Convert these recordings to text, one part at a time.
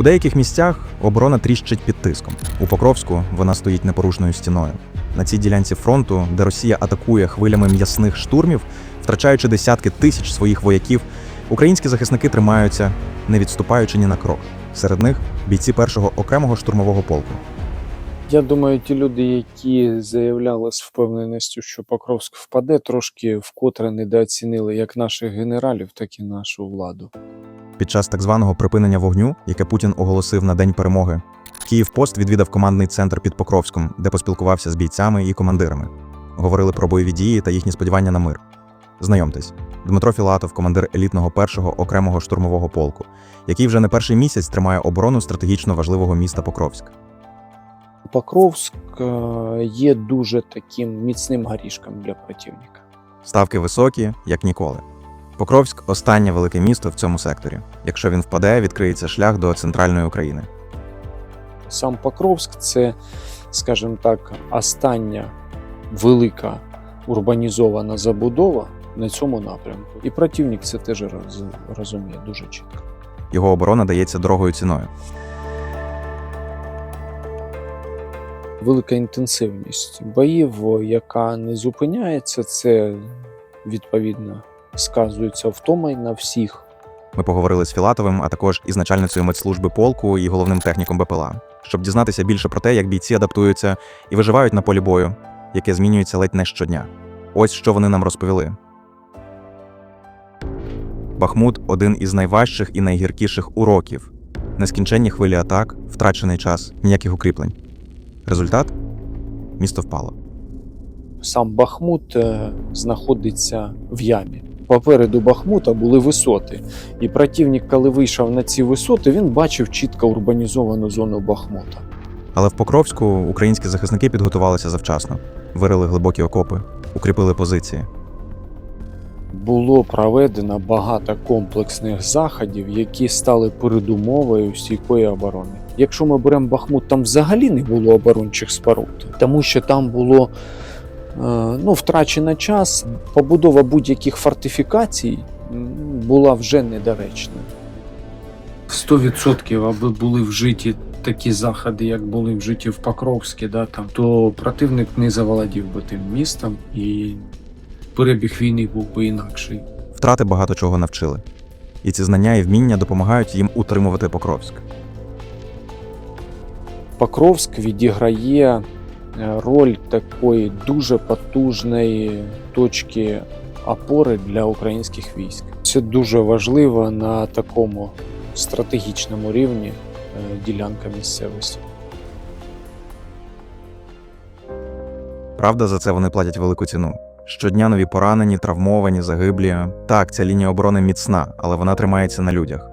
У деяких місцях оборона тріщить під тиском. У Покровську вона стоїть непорушною стіною. На цій ділянці фронту, де Росія атакує хвилями м'ясних штурмів, втрачаючи десятки тисяч своїх вояків, українські захисники тримаються, не відступаючи ні на крок. Серед них бійці першого окремого штурмового полку. Я думаю, ті люди, які заявляли з впевненістю, що Покровськ впаде, трошки вкотре недооцінили як наших генералів, так і нашу владу. Під час так званого припинення вогню, яке Путін оголосив на день перемоги, Київпост відвідав командний центр під Покровськом, де поспілкувався з бійцями і командирами. Говорили про бойові дії та їхні сподівання на мир. Знайомтесь, Дмитро Філатов, командир елітного першого окремого штурмового полку, який вже не перший місяць тримає оборону стратегічно важливого міста Покровськ. Покровськ е, є дуже таким міцним горішком для противника. Ставки високі, як ніколи. Покровськ останнє велике місто в цьому секторі. Якщо він впаде, відкриється шлях до центральної України. Сам Покровськ це, скажімо так, остання велика урбанізована забудова на цьому напрямку. І противник це теж розуміє дуже чітко. Його оборона дається дорогою ціною. Велика інтенсивність боїв, яка не зупиняється, це відповідно сказується втома й на всіх. Ми поговорили з Філатовим, а також із начальницею медслужби полку і головним техніком БПЛА, щоб дізнатися більше про те, як бійці адаптуються і виживають на полі бою, яке змінюється ледь не щодня. Ось що вони нам розповіли. Бахмут один із найважчих і найгіркіших уроків. Нескінченні хвилі атак, втрачений час, ніяких укріплень. Результат місто впало. Сам Бахмут е, знаходиться в ямі. Попереду Бахмута були висоти, і противник, коли вийшов на ці висоти, він бачив чітко урбанізовану зону Бахмута. Але в Покровську українські захисники підготувалися завчасно, вирили глибокі окопи, укріпили позиції. Було проведено багато комплексних заходів, які стали передумовою стійкої оборони. Якщо ми беремо Бахмут, там взагалі не було оборончих споруд, тому що там було е, ну, втрачено час. Побудова будь-яких фортифікацій була вже недоречна. 100% аби були вжиті такі заходи, як були вжиті в Покровській, да, там, то противник не заволодів би тим містом і перебіг війни був би інакший. Втрати багато чого навчили. І ці знання і вміння допомагають їм утримувати Покровськ. Покровськ відіграє е, роль такої дуже потужної точки опори для українських військ. Це дуже важливо на такому стратегічному рівні е, ділянка місцевості. Правда, за це вони платять велику ціну. Щодня нові поранені, травмовані, загиблі. Так, ця лінія оборони міцна, але вона тримається на людях.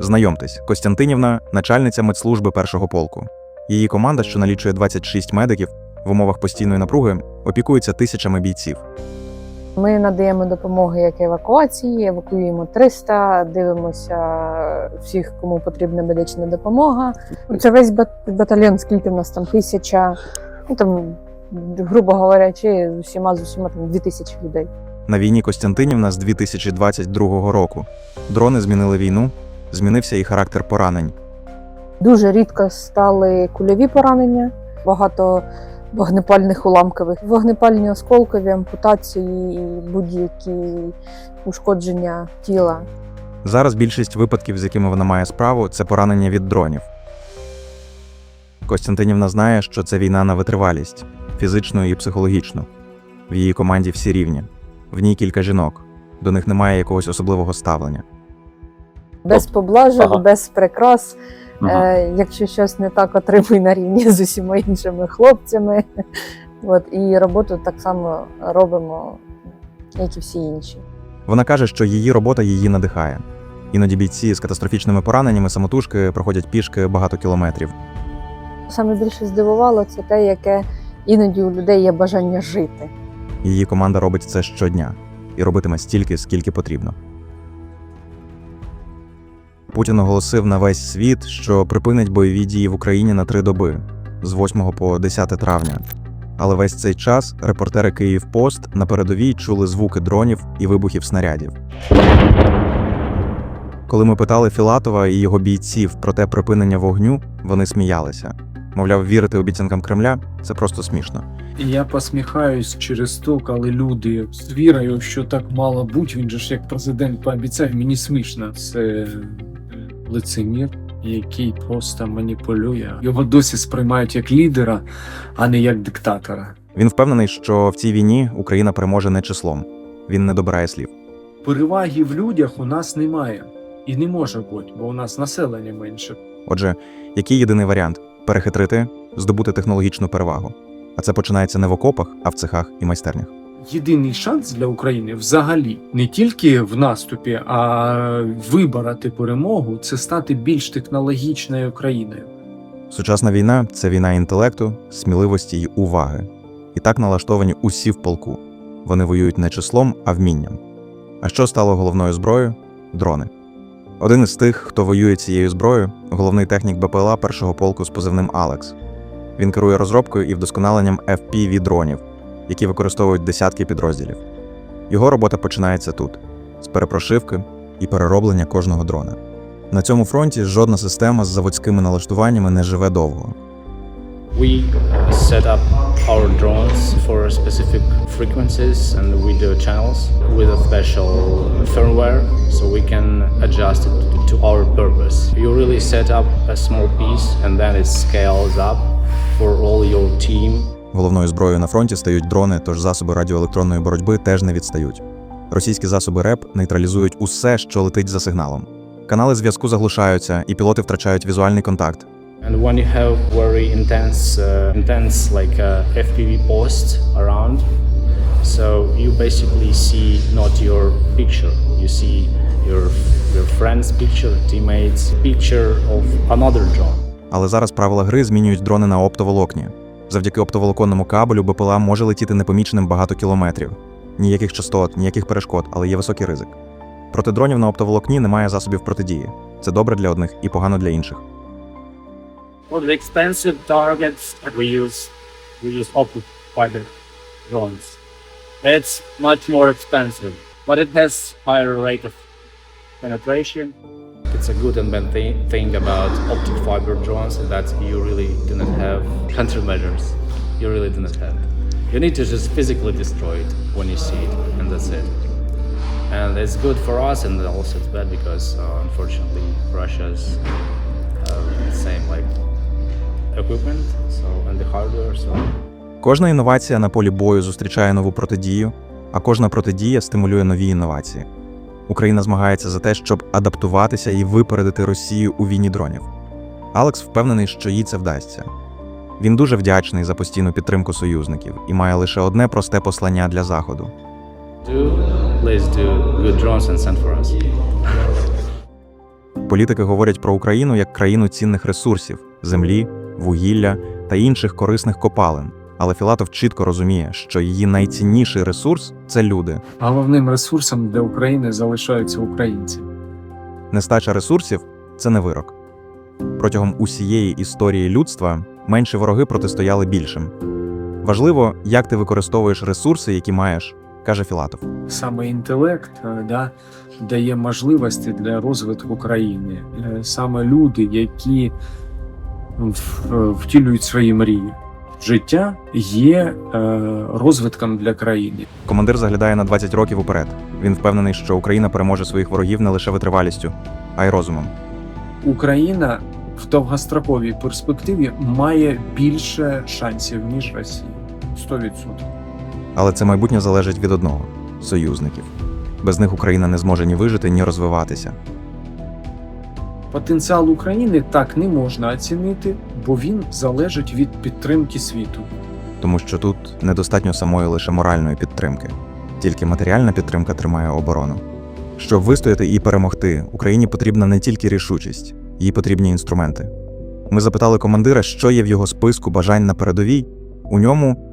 Знайомтесь, Костянтинівна, начальниця медслужби першого полку. Її команда, що налічує 26 медиків, в умовах постійної напруги опікується тисячами бійців. Ми надаємо допомоги як евакуації, евакуюємо 300, дивимося всіх, кому потрібна медична допомога. Це весь батальйон, скільки в нас там тисяча, ну там, грубо говорячи, з усіма з усіма там дві тисячі людей. На війні Костянтинівна з 2022 року. Дрони змінили війну, змінився і характер поранень. Дуже рідко стали кульові поранення, багато вогнепальних уламкових, вогнепальні осколкові, ампутації і будь-які ушкодження тіла. Зараз більшість випадків, з якими вона має справу, це поранення від дронів. Костянтинівна знає, що це війна на витривалість фізичну і психологічну. В її команді всі рівні. В ній кілька жінок. До них немає якогось особливого ставлення. Без поблажок, Ага. без прикрас. Е, якщо щось не так, отримуй на рівні з усіма іншими хлопцями. От, і роботу так само робимо, як і всі інші. Вона каже, що її робота її надихає. Іноді бійці з катастрофічними пораненнями самотужки проходять пішки багато кілометрів. Саме більше здивувало це те, яке іноді у людей є бажання жити. Її команда робить це щодня і робитиме стільки, скільки потрібно. Путін оголосив на весь світ, що припинить бойові дії в Україні на три доби з 8 по 10 травня. Але весь цей час репортери Київпост на передовій чули звуки дронів і вибухів снарядів. Коли ми питали Філатова і його бійців про те припинення вогню, вони сміялися. Мовляв, вірити обіцянкам Кремля це просто смішно. І я посміхаюсь через то, коли люди з вірою, що так мало бути, він же ж як президент пообіцяв, мені смішно. Це лицемір, який просто маніпулює. Його досі сприймають як лідера, а не як диктатора. Він впевнений, що в цій війні Україна переможе не числом. Він не добирає слів. Переваги в людях у нас немає і не може бути, бо у нас населення менше. Отже, який єдиний варіант перехитрити, здобути технологічну перевагу. А це починається не в окопах, а в цехах і майстернях. Єдиний шанс для України взагалі не тільки в наступі, а вибороти перемогу це стати більш технологічною країною. Сучасна війна це війна інтелекту, сміливості й уваги. І так налаштовані усі в полку. Вони воюють не числом, а вмінням. А що стало головною зброєю? Дрони. Один із тих, хто воює цією зброєю, головний технік БПЛА першого полку з позивним Алекс. Він керує розробкою і вдосконаленням FPV дронів, які використовують десятки підрозділів. Його робота починається тут з перепрошивки і перероблення кожного дрона. На цьому фронті жодна система з заводськими налаштуваннями не живе довго. We set up our drones for specific frequencies and video channels with a special firmware so we can adjust it to our purpose. You really set up a small piece and then it scales up for all your team. Головною зброєю на фронті стають дрони, тож засоби радіоелектронної боротьби теж не відстають. Російські засоби РЕП нейтралізують усе, що летить за сигналом. Канали зв'язку заглушаються, і пілоти втрачають візуальний контакт. And when you have very intense, uh, intense like uh, FPV post around, so you basically see not your picture, you see your your friend's picture, teammates' picture of another drone. Але зараз правила гри змінюють дрони на оптоволокні. Завдяки оптоволоконному кабелю БПЛА може летіти непоміченим багато кілометрів. Ніяких частот, ніяких перешкод, але є високий ризик. Проти дронів на оптоволокні немає засобів протидії. Це добре для одних і погано для інших. For the expensive targets, we use we use optic fiber drones. It's much more expensive, but it has higher rate of penetration. It's a good and bad thi- thing about optic fiber drones that you really do not have countermeasures. You really do not have. You need to just physically destroy it when you see it, and that's it. And it's good for us, and also it's bad because uh, unfortunately Russia's uh, the same like equipment, so and the hardware. So Кожна інновація на полі бою зустрічає нову протидію, а кожна протидія стимулює нові інновації. Україна змагається за те, щоб адаптуватися і випередити Росію у війні дронів. Алекс впевнений, що їй це вдасться. Він дуже вдячний за постійну підтримку союзників і має лише одне просте послання для заходу. Політики говорять про Україну як країну цінних ресурсів землі, вугілля та інших корисних копалин. Але Філатов чітко розуміє, що її найцінніший ресурс це люди. Головним ресурсом для України залишаються українці. Нестача ресурсів це не вирок. Протягом усієї історії людства менші вороги протистояли більшим. Важливо, як ти використовуєш ресурси, які маєш, каже Філатов. Саме інтелект е, да, дає можливості для розвитку країни. Е, Саме люди, які втілюють свої мрії. Життя є е, розвитком для країни. Командир заглядає на 20 років уперед. Він впевнений, що Україна переможе своїх ворогів не лише витривалістю, а й розумом. Україна в довгостроковій перспективі має більше шансів, ніж Росія. 100%. Але це майбутнє залежить від одного союзників. Без них Україна не зможе ні вижити, ні розвиватися. Потенціал України так не можна оцінити, бо він залежить від підтримки світу. тому що тут недостатньо самої лише моральної підтримки, тільки матеріальна підтримка тримає оборону. Щоб вистояти і перемогти, Україні потрібна не тільки рішучість, їй потрібні інструменти. Ми запитали командира, що є в його списку бажань на передовій. У ньому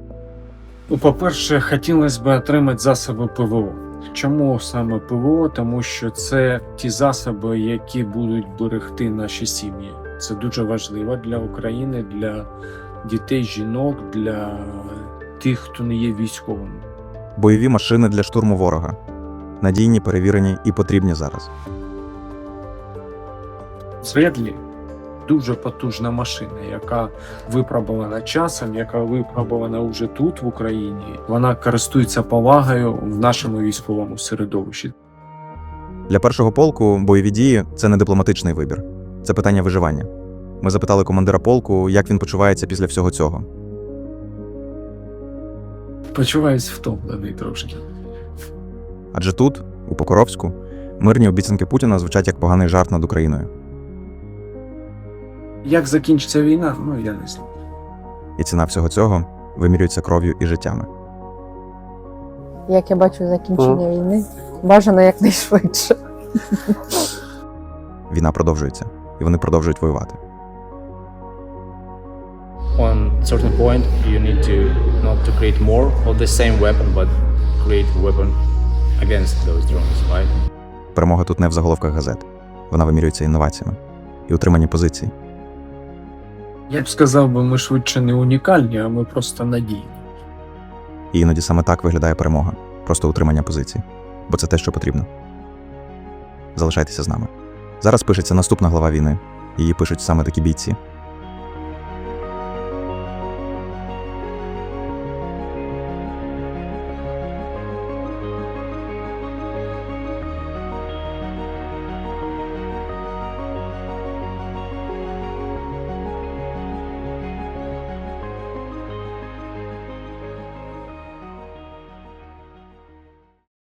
Ну, по-перше, хотілося б отримати засоби ПВО. Чому саме ПВО? Тому що це ті засоби, які будуть берегти наші сім'ї. Це дуже важливо для України, для дітей, жінок, для тих, хто не є військовим. бойові машини для штурму ворога, надійні, перевірені і потрібні зараз. Цредлі дуже потужна машина, яка випробована часом, яка випробована вже тут, в Україні. Вона користується повагою в нашому військовому середовищі. Для першого полку бойові дії це не дипломатичний вибір, це питання виживання. Ми запитали командира полку, як він почувається після всього цього. Почуваюсь втомлений трошки. Адже тут, у Покровську, мирні обіцянки Путіна звучать як поганий жарт над Україною. Як закінчиться війна, ну я не знаю. І ціна всього цього вимірюється кров'ю і життями. Як я бачу закінчення війни, бажано якнайшвидше. Війна продовжується, і вони продовжують воювати. On certain point, you need to not to create more of the same weapon, but create weapon against those drones, right? Перемога тут не в заголовках газет. Вона вимірюється інноваціями і утриманні позицій. Я б сказав би, ми швидше не унікальні, а ми просто надійні. І іноді саме так виглядає перемога просто утримання позиції. Бо це те, що потрібно. Залишайтеся з нами. Зараз пишеться наступна глава війни. Її пишуть саме такі бійці.